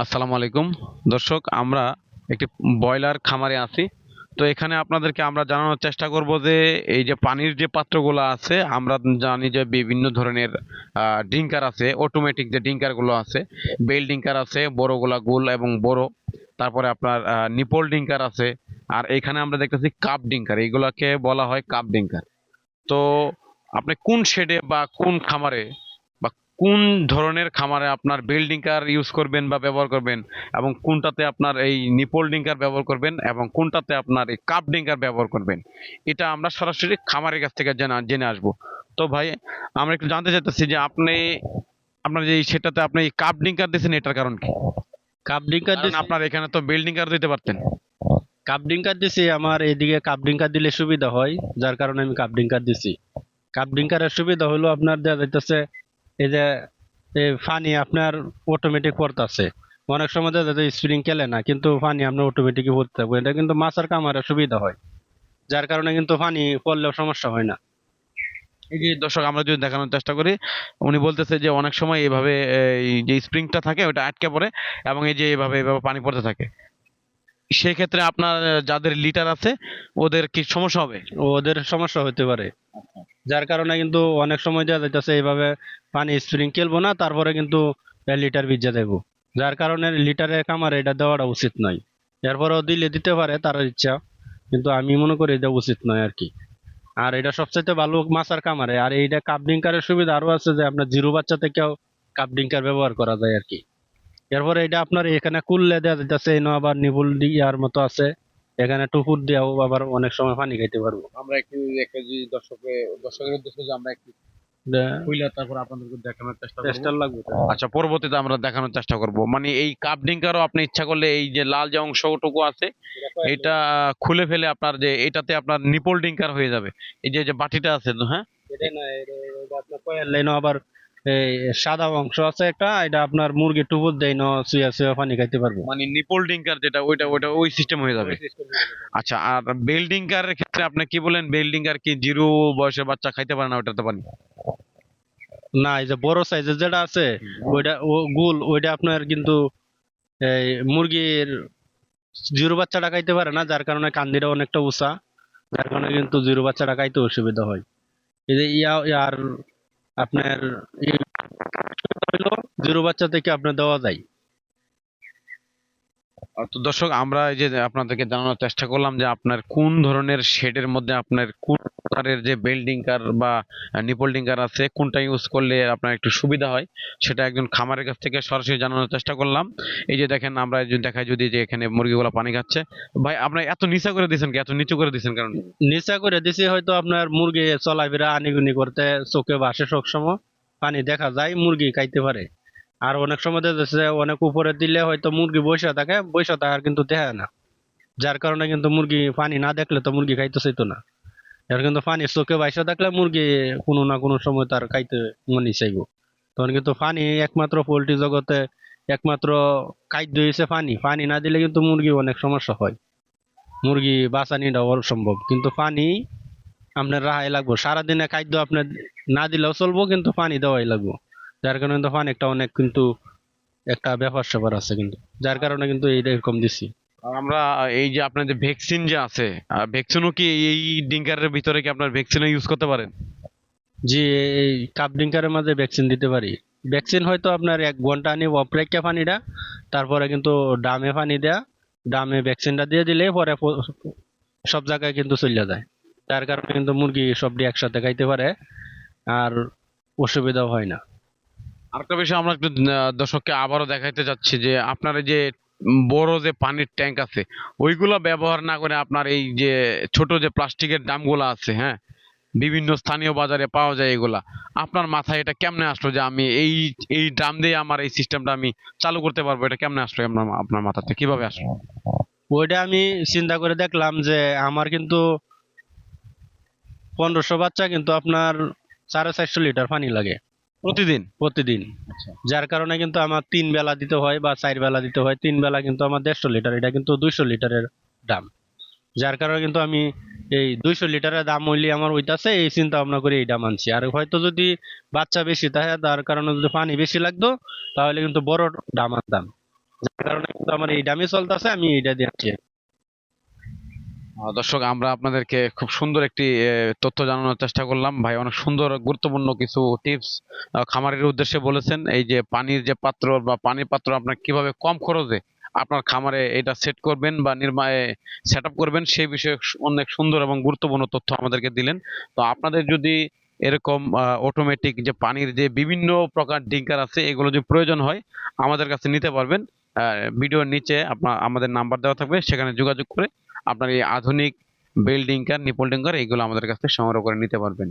আসসালামু আলাইকুম। দর্শক, আমরা একটি ব্রয়লার খামারে আছি। তো এখানে আপনাদেরকে আমরা জানানোর চেষ্টা করব যে, এই যে পানির যে পাত্রগুলো আছে, আমরা জানি যে বিভিন্ন ধরনের ডিঙ্কার আছে অটোমেটিক যে ডিঙ্কারগুলো আছে, বেল ডিঙ্কার আছে, বড়গুলা গোল এবং বড়। তারপরে আপনার নিপল ডিঙ্কার আছে, আর এখানে আমরা দেখতেছি কাপ ডিঙ্কার। এইগুলাকে বলা হয় কাপ ডিঙ্কার। তো আপনি কোন শেডে বা কোন খামারে কোন ধরনের খামারে আপনার বেল ডিঙ্কার ইউজ করবেন বা ব্যবহার করবেন এবং কোনটাতে আপনার এই নিপল ডিঙ্কার ব্যবহার করবেন এবং কোনটাতে আপনার এই কাপ ডিঙ্কার ব্যবহার করবেন এটা আমরা সরাসরি খামারের কাছ থেকে জেনে জেনে আসব। তো ভাই আমরা একটু জানতে চাইতেছি যে আপনি আপনার যে সেটাতে আপনি কাপ ডিঙ্কার দিয়েছেন এটার কারণ কি? কাপ ড্রিঙ্কার কারণ আপনার এখানে তো বেল ডিঙ্কার দিতে পারতেন। কাপ ড্রিঙ্কার দিছি আমার এদিকে কাপ ড্রিঙ্কার দিলে সুবিধা হয় যার কারণে আমি কাপ ড্রিঙ্কার দিছি কাপ ড্রিঙ্কারের সুবিধা হলো আপনার দেওয়া যাইতেছে এই যে পানি আপনার অটোমেটিক পড়তেছে। অনেক সময় দেখা যায় স্প্রিং খেলে না, কিন্তু পানি আপনার অটোমেটিকই পড়তে থাকবে। এটা কিন্তু মাছের কামারের সুবিধা হয়, যার কারণে কিন্তু পানি পড়লেও সমস্যা হয় না। এই যে দর্শক, আমরা যদি দেখানোর চেষ্টা করি, উনি বলতেছে যে অনেক সময় এইভাবে এই যে স্প্রিংটা থাকে, ওটা আটকে পড়ে এবং এই যে এইভাবে এইভাবে পানি পড়তে থাকে। সেক্ষেত্রে আপনার যাদের লিটার আছে, ওদের কি সমস্যা হবে? ওদের সমস্যা হতে পারে। যার কারণে কিন্তু অনেক সময় দেওয়া যাইতেছে, এইভাবে পানি স্প্রিং খেলব না, তারপরে কিন্তু লিটার ভিজা দেবো। যার কারণে লিটারে কামারে এটা দেওয়াটা উচিত নয়। এরপরেও দিলে দিতে পারে, তার ইচ্ছা। কিন্তু আমি মনে করি এটা উচিত নয় আর কি। আর এটা সবচাইতে ভালো মাছার কামারে আর এইটা কাপ ডিঙ্কারের সুবিধা আরও আছে যে, আপনার জিরো বাচ্চা থেকেও কাপ ডিঙ্কার ব্যবহার করা যায় আর কি। এরপরে এটা আপনার এখানে কুললে দেওয়া যাইতেছে এনে আবার নিবুল ইয়ার মতো আছে। এখানে টুকুর দিয়েও আবার অনেক সময় পানি খাইতে পারব। আমরা একটু একটা যে দর্শকে দর্শকের উদ্দেশ্যে যে আমরা একটু কইলা তারপর আপনাদেরকে দেখানোর চেষ্টা করব। লাগবে আচ্ছা পরবর্তীতে আমরা দেখানোর চেষ্টা করব। মানে এই কাপ ডিঙ্কারও আপনি ইচ্ছা করলে এই যে লাল যে অংশটুকু আছে এটা খুলে ফেলে আপনার যে এটাতে আপনার নিপল ডিঙ্কার হয়ে যাবে। এই যে যে বাটিটা আছে তো হ্যাঁ? এটা না এটা এটা আপনার কয়েল লাইনও আবার এই সাদা অংশ আছে একটা এটা আপনার মুরগি টুপুর দেয় না শুয়ে শুয়ে পানি খাইতে পারব। মানে নিপল ডিঙ্কার যেটা ওইটা ওইটা ওই সিস্টেম হয়ে যাবে। আচ্ছা আর বেল্ডিংকারের ক্ষেত্রে আপনি কি বলেন বেল্ডিংকার কি জিরো বয়সের বাচ্চা খাইতে পারে না ওটাতে পানি? না এই যে বড় সাইজের যেটা আছে ওইটা ও গুল ওইটা আপনার কিন্তু এই মুরগির জিরো বাচ্চাটা খাইতে পারে না যার কারণে কান্দিটা অনেকটা উঁচা যার কারণে কিন্তু জিরো বাচ্চাটা খাইতে অসুবিধা হয়। এই যে ইয়া আর আপনার হইল জিরো বাচ্চা থেকে আপনার দেওয়া যায়। তো দর্শক, আমরা এই যে আপনাদেরকে জানানোর চেষ্টা করলাম যে আপনার কোন ধরনের শেডের মধ্যে আপনার কোন প্রকারের যে বেল্ডিংকার বা নিপোল্ডিংকার আছে, কোনটা ইউজ করলে আপনার একটু সুবিধা হয়, সেটা একজন খামারের কাছ থেকে সরাসরি জানানোর চেষ্টা করলাম। এই যে দেখেন, আমরা যদি দেখাই যদি যে এখানে মুরগিগুলো পানি খাচ্ছে। ভাই আপনার এত নিচা করে দিয়েছেন কি? এত নিচু করে দিয়েছেন কারণ নিচা করে দিছি, হয়তো আপনার মুরগি চলাফেরা আনিগুনি করতে, চোখে ভাসে সবসময় পানি দেখা যায়, মুরগি খাইতে পারে। আর অনেক সময় দেখা অনেক উপরে দিলে হয়তো মুরগি বসে থাকে, বসে থাকার কিন্তু দেখা না। যার কারণে কিন্তু মুরগি পানি না দেখলে তো মুরগি খাইতে চাইতো না। এর কিন্তু পানি চোখে বাইসে থাকলে মুরগি কোনো না কোনো সময় তার খাইতে মনে চাইব। তখন কিন্তু পানি একমাত্র পোলট্রি জগতে একমাত্র খাদ্য হয়েছে পানি পানি না দিলে কিন্তু মুরগি অনেক সমস্যা হয়। মুরগি বাঁচানিটা অসম্ভব। কিন্তু পানি আপনার রাহাই লাগবো। সারাদিনে খাদ্য আপনার না দিলেও চলবো, কিন্তু পানি দেওয়াই লাগবো। যার কারণে কিন্তু পানিটা অনেক কিন্তু একটা ব্যাপার স্যাপার আছে কিন্তু। যার কারণে কিন্তু এইটা এরকম দিছি। আমরা এই যে আপনার যে ভ্যাকসিন যে আছে ভ্যাকসিনও কি এই ডিঙ্কারের ভিতরে কি আপনার ভ্যাকসিনও ইউজ করতে পারেন? জি এই কাপ ডিঙ্কারের মাঝে ভ্যাকসিন দিতে পারি। ভ্যাকসিন হয়তো আপনার এক ঘণ্টা নিব অপরেক্ষা পানিটা তারপরে কিন্তু ডামে পানি দেয়া ডামে ভ্যাকসিনটা দিয়ে দিলে পরে সব জায়গায় কিন্তু চলে যায়। তার কারণে কিন্তু মুরগি সবটি একসাথে খাইতে পারে আর অসুবিধাও হয় না। আরেকটা বিষয় আমরা একটু দর্শককে আবারও দেখাইতে যাচ্ছি যে আপনার এই যে বড় যে পানির ট্যাঙ্ক আছে, ওইগুলো ব্যবহার না করে আপনার এই যে ছোট যে প্লাস্টিকের ড্রামগুলো আছে হ্যাঁ? বিভিন্ন স্থানীয় বাজারে পাওয়া যায় এগুলা। আপনার মাথায় এটা কেমনে আসলো যে আমি এই এই ড্রাম দিয়ে আমার এই সিস্টেমটা আমি চালু করতে পারব? এটা কেমনে আসলো আপনার আপনার মাথাতে? কীভাবে আসলো? ওইটা আমি চিন্তা করে দেখলাম যে আমার কিন্তু পনেরোশো বাচ্চা কিন্তু আপনার সাড়ে চারশো লিটার পানি লাগে। প্রতিদিন? প্রতিদিন। আচ্ছা। যার কারণে কিন্তু আমার তিন বেলা দিতে হয় বা চার বেলা দিতে হয়। তিন বেলা কিন্তু আমার দেড়শো লিটার এটা কিন্তু দুইশো লিটারের দাম। যার কারণে কিন্তু আমি এই দুইশো লিটারের দাম হইলে আমার ওইটাছে এই চিন্তা ভাবনা করে এইটা মানছি আর হয়তো যদি বাচ্চা বেশি থাকে তার কারণে যদি পানি বেশি লাগতো তাহলে কিন্তু বড় দাম আনতাম। যার কারণে কিন্তু আমার এই দামে চলতেছে আমি এইটা দিচ্ছি দর্শক, আমরা আপনাদেরকে খুব সুন্দর একটি তথ্য জানানোর চেষ্টা করলাম। ভাই, অনেক সুন্দর, গুরুত্বপূর্ণ কিছু টিপস খামারের উদ্দেশ্যে বলেছেন। এই যে পানির যে পাত্র বা পানির পাত্র আপনার কীভাবে কম খরচে আপনার খামারে এটা সেট করবেন বা নির্মাণে সেট করবেন, সেই বিষয়ে অনেক সুন্দর এবং গুরুত্বপূর্ণ তথ্য আমাদেরকে দিলেন। তো আপনাদের যদি এরকম অটোমেটিক যে পানির যে বিভিন্ন প্রকার ডিঙ্কার আছে, এগুলো যদি প্রয়োজন হয়, আমাদের কাছে নিতে পারবেন। ভিডিওর নিচে আপনার আমাদের নাম্বার দেওয়া থাকবে, সেখানে যোগাযোগ করে আপনার এই আধুনিক বেল ডিঙ্কার করে এইগুলো আমাদের কাছ থেকে সংগ্রহ করে নিতে পারবেন।